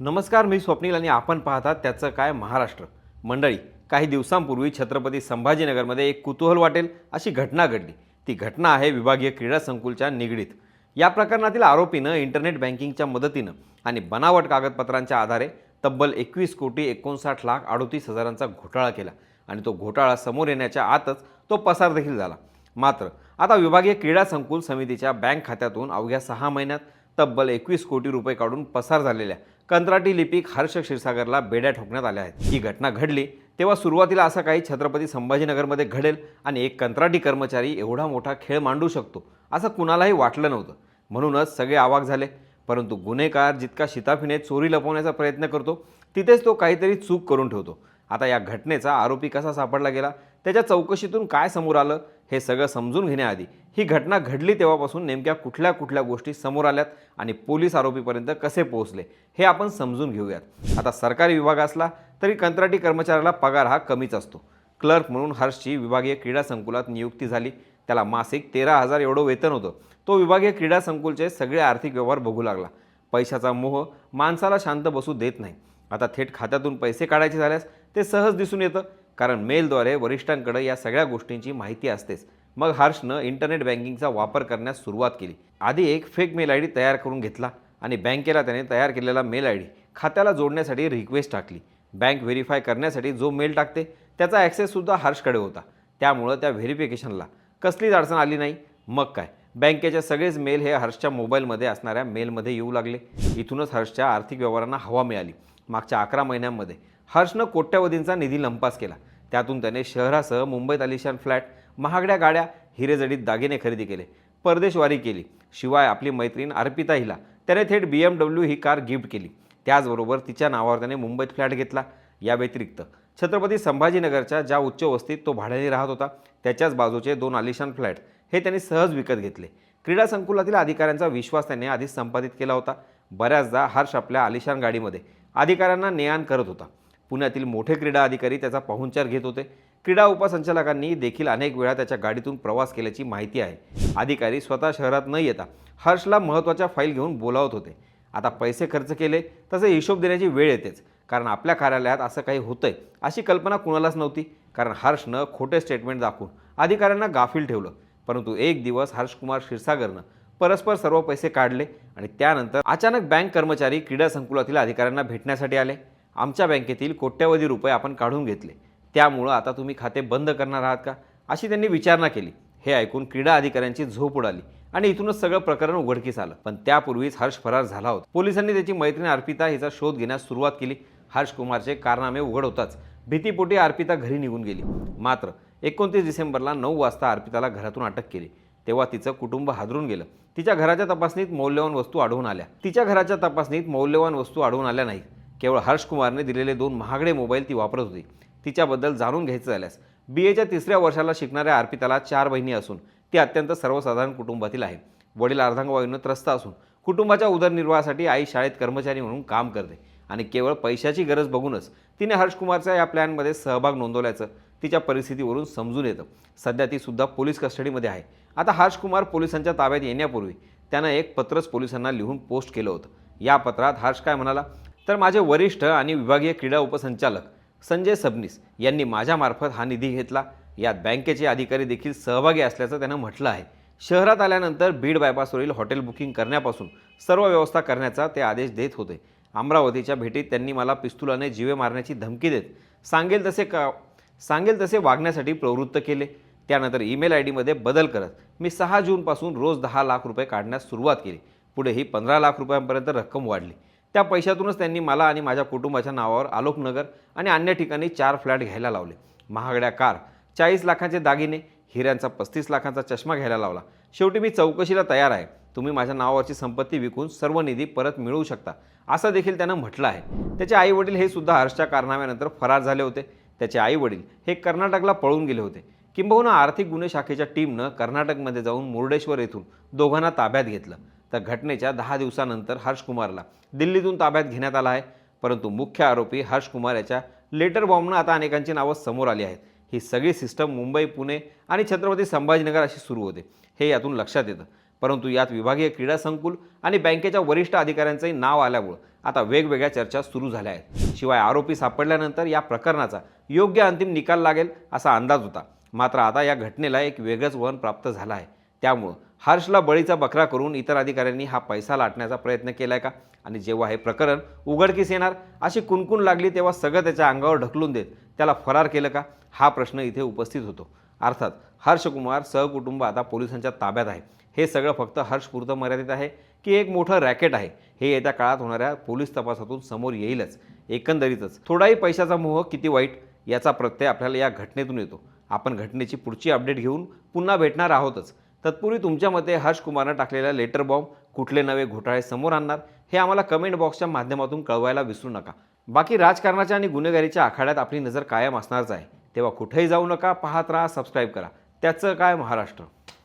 नमस्कार मी स्वप्नील आणि आपण पाहतात त्याचं काय महाराष्ट्र. मंडळी काही दिवसांपूर्वी छत्रपती संभाजीनगरमध्ये एक कुतूहल वाटेल अशी घटना घडली. ती घटना आहे विभागीय क्रीडा संकुलच्या निगडीत. या प्रकरणातील आरोपीनं इंटरनेट बँकिंगच्या मदतीनं आणि बनावट कागदपत्रांच्या आधारे तब्बल एकवीस कोटी एकोणसाठ लाख अडोतीस हजारांचा घोटाळा केला आणि तो घोटाळा समोर येण्याच्या आतच तो पसार देखील झाला. मात्र आता विभागीय क्रीडा संकुल समितीच्या बँक खात्यातून अवघ्या सहा महिन्यात तब्बल एकवीस कोटी रुपये काढून पसार झालेल्या कंत्राटी लिपिक हर्ष क्षीरसागरला बेड्या ठोकण्यात आल्या आहेत. ही घटना घडली तेव्हा सुरुवातीला असं काही छत्रपती संभाजीनगरमध्ये घडेल आणि एक कंत्राटी कर्मचारी एवढा मोठा खेळ मांडू शकतो असं कुणालाही वाटलं नव्हतं. म्हणूनच सगळे आवाक झाले. परंतु गुन्हेगार जितका शिताफीने चोरी लपवण्याचा प्रयत्न करतो तिथेच तो काहीतरी चूक करून ठेवतो. आता या घटनेचा आरोपी कसा सापडला गेला त्याच्या चौकशीतून काय समोर आलं हे सगळं समजून घेण्याआधी ही घटना घडली तेव्हापासून नेमक्या कुठल्या कुठल्या गोष्टी समोर आल्यात आणि पोलीस आरोपीपर्यंत कसे पोहोचले हे आपण समजून घेऊयात. आता सरकारी विभाग असला तरी कंत्राटी कर्मचाऱ्याला पगार हा कमीच असतो. क्लर्क म्हणून हर्षची विभागीय क्रीडा संकुलात नियुक्ती झाली. त्याला मासिक तेरा हजार एवढं वेतन होतं. तो विभागीय क्रीडा संकुलचे सगळे आर्थिक व्यवहार बघू लागला. पैशाचा मोह माणसाला शांत बसू देत नाही. आता थेट खात्यातून पैसे काढायचे झाल्यास ते सहज दिसून येतं कारण मेलद्वारे वरिष्ठांकडे या सगळ्या गोष्टींची माहिती असतेच. मग हर्षनं इंटरनेट बँकिंगचा वापर करण्यास सुरुवात केली. आधी एक फेक मेल आय डी तयार करून घेतला आणि बँकेला त्याने तयार केलेला मेल आय डी खात्याला जोडण्यासाठी रिक्वेस्ट टाकली. बँक व्हेरीफाय करण्यासाठी जो मेल टाकते त्याचा ॲक्सेससुद्धा हर्षकडे होता. त्यामुळं त्या व्हेरिफिकेशनला कसलीच अडचण आली नाही. मग काय? बँकेचे सगळेच मेल हे हर्षच्या मोबाईलमध्ये असणाऱ्या मेलमध्ये येऊ लागले. इथूनच हर्षच्या आर्थिक व्यवहारांना हवा मिळाली. मागच्या अकरा महिन्यांमध्ये. हर्षनं कोट्यवधींचा निधी लंपास केला. त्यातून त्याने शहरासह मुंबईत आलिशान फ्लॅट महागड्या गाड्या हिरेजडीत दागिने खरेदी केले परदेशवारी केली. शिवाय आपली मैत्रीण अर्पिता हिला त्याने थेट बी एम डब्ल्यू ही कार गिफ्ट केली. त्याचबरोबर तिच्या नावावर त्याने मुंबईत फ्लॅट घेतला. या व्यतिरिक्त छत्रपती संभाजीनगरच्या ज्या उच्च वस्तीत तो भाड्याने राहत होता त्याच्याच बाजूचे दोन आलिशान फ्लॅट हे त्यांनी सहज विकत घेतले. क्रीडा संकुलातील अधिकाऱ्यांचा विश्वास त्याने आधीच संपादित केला होता. बऱ्याचदा हर्ष आपल्या आलिशान गाडीमध्ये अधिकाऱ्यांना ने करत होता. पुण्यातील मोठे क्रीडा अधिकारी त्याचा पाहुणचार घेत होते. क्रीडा उपसंचालकांनी देखील अनेक वेळा त्याच्या गाडीतून प्रवास केल्याची माहिती आहे. अधिकारी स्वतः शहरात न येता हर्षला महत्त्वाच्या फाईल घेऊन बोलावत होते. आता पैसे खर्च केले तसे हिशोब देण्याची वेळ येतेच. कारण आपल्या कार्यालयात असं काही होतंय अशी कल्पना कुणालाच नव्हती. कारण हर्षनं खोटे स्टेटमेंट दाखवून अधिकाऱ्यांना गाफील ठेवलं. परंतु एक दिवस हर्षकुमार क्षीरसागरनं परस्पर सर्व पैसे काढले आणि त्यानंतर अचानक बँक कर्मचारी क्रीडा संकुलातील अधिकाऱ्यांना भेटण्यासाठी आले. आमच्या बँकेतील कोट्यवधी रुपये आपण काढून घेतले. त्यामुळं आता तुम्ही खाते बंद करणार आहात का? अशी त्यांनी विचारणा केली. हे ऐकून क्रीडा अधिकाऱ्यांची झोप उडाली आणि इथूनच सगळं प्रकरण उघडकीस आलं. पण त्यापूर्वीच हर्ष फरार झाला होता. पोलिसांनी त्याची मैत्रीण अर्पिता हिचा शोध घेण्यास सुरुवात केली. हर्ष कुमारचे कारनामे उघड होताच भीतीपोटी अर्पिता घरी निघून गेली. मात्र एकोणतीस डिसेंबरला नऊ वाजता अर्पिताला घरातून अटक केली. तेव्हा तिचं कुटुंब हादरून गेलं. तिच्या घराच्या तपासणीत मौल्यवान वस्तू आढळून आल्या. तिच्या घराच्या तपासणीत मौल्यवान वस्तू आढळून आल्या नाहीत. केवळ हर्ष कुमारने दिलेले दोन महागडे मोबाईल ती वापरत होती. तिच्याबद्दल जाणून घ्यायचं झाल्यास बी एच्या तिसऱ्या वर्षाला शिकणाऱ्या अर्पिताला चार बहिणी असून ती अत्यंत सर्वसाधारण कुटुंबातील आहे. वडील अर्धांगवायूनं त्रस्त असून कुटुंबाच्या उदरनिर्वाहासाठी आई शाळेत कर्मचारी म्हणून काम करते आणि केवळ पैशाची गरज बघूनच तिने हर्षकुमारच्या या प्लॅनमध्ये सहभाग नोंदवल्याचं तिच्या परिस्थितीवरून समजून येतं. सध्या ती सुद्धा पोलीस कस्टडीमध्ये आहे. आता हर्षकुमार पोलिसांच्या ताब्यात येण्यापूर्वी त्यानं एक पत्रच पोलिसांना लिहून पोस्ट केलं होतं. या पत्रात हर्ष काय म्हणाला तर माझे वरिष्ठ आणि विभागीय क्रीडा उपसंचालक संजय सबनीस यांनी माझ्यामार्फत हा निधी घेतला. यात बँकेचे अधिकारी देखील सहभागी असल्याचं त्यानं म्हटलं आहे. शहरात आल्यानंतर बीड बायपासवरील हॉटेल बुकिंग करण्यापासून सर्व व्यवस्था करण्याचा ते आदेश देत होते. अमरावतीच्या भेटीत त्यांनी मला पिस्तुलाने जीवे मारण्याची धमकी देत सांगेल तसे का सांगेल तसे वागण्यासाठी प्रवृत्त केले. त्यानंतर ईमेल आय डीमध्ये बदल करत मी सहा जूनपासून रोज दहा लाख रुपये काढण्यास सुरुवात केली. पुढे ही पंधरा लाख रुपयांपर्यंत रक्कम वाढली. त्या पैशातूनच त्यांनी मला आणि माझ्या कुटुंबाच्या नावावर आलोकनगर आणि अन्य ठिकाणी चार फ्लॅट घ्यायला लावले. महागड्या कार चाळीस लाखांचे दागिने हिऱ्यांचा पस्तीस लाखांचा चष्मा घ्यायला लावला. शेवटी मी चौकशीला तयार आहे. तुम्ही माझ्या नावावरची संपत्ती विकून सर्व निधी परत मिळवू शकता असं देखील त्यानं म्हटलं आहे. त्याचे आई वडील हे सुद्धा हर्षच्या कारनाम्यानंतर फरार झाले होते. त्याचे आई वडील हे कर्नाटकला पळून गेले होते. किंबहुना आर्थिक गुन्हे शाखेच्या टीमनं कर्नाटकमध्ये जाऊन मुर्डेश्वर येथून दोघांना ताब्यात घेतलं. तर घटनेच्या दहा दिवसानंतर हर्षकुमारला दिल्लीतून ताब्यात घेण्यात आला आहे. परंतु मुख्य आरोपी हर्षकुमार याच्या लेटर बॉम्बनं आता अनेकांची नावं समोर आली आहेत. ही सगळी सिस्टम मुंबई पुणे आणि छत्रपती संभाजीनगर अशी सुरू होते. हे यातून लक्षात येतं. परंतु यात विभागीय क्रीडा संकुल आणि बँकेच्या वरिष्ठ अधिकाऱ्यांचंही नाव आल्यामुळं आता वेगवेगळ्या चर्चा सुरू झाल्या आहेत. शिवाय आरोपी सापडल्यानंतर या प्रकरणाचा योग्य अंतिम निकाल लागेल असा अंदाज होता. मात्र आता या घटनेला एक वेगळंच वहन प्राप्त झालं आहे. त्यामुळं हर्षला बळीचा बकरा करून इतर अधिकाऱ्यांनी हा पैसा लाटण्याचा प्रयत्न केलाय का? आणि जेव्हा हे प्रकरण उघडकीस येणार अशी कुणकुण लागली तेव्हा सगळं त्याच्या अंगावर ढकलून देत त्याला फरार केलं का? हा प्रश्न इथे उपस्थित होतो. अर्थात हर्षकुमार सहकुटुंब आता पोलिसांच्या ताब्यात आहे. हे सगळं फक्त हर्षपुरतं मर्यादित आहे की एक मोठं रॅकेट आहे? हे येत्या काळात होणाऱ्या पोलीस तपासातून समोर येईलच. एकंदरीतच थोडाही पैशाचा मोह किती वाईट याचा प्रत्यय आपल्याला या घटनेतून येतो. आपण घटनेची पुढची अपडेट घेऊन पुन्हा भेटणार आहोतच. तत्पूर्वी तुमच्या मते हर्ष कुमारनं टाकलेला लेटर बॉम्ब कुठले नवे घोटाळे समोर आणणार हे आम्हाला कमेंट बॉक्सच्या माध्यमातून कळवायला विसरू नका. बाकी राजकारणाच्या आणि गुन्हेगारीच्या आखाड्यात आपली नजर कायम असणारच आहे. तेव्हा कुठेही जाऊ नका पाहत राहा सबस्क्राईब करा. त्याचं काय महाराष्ट्र?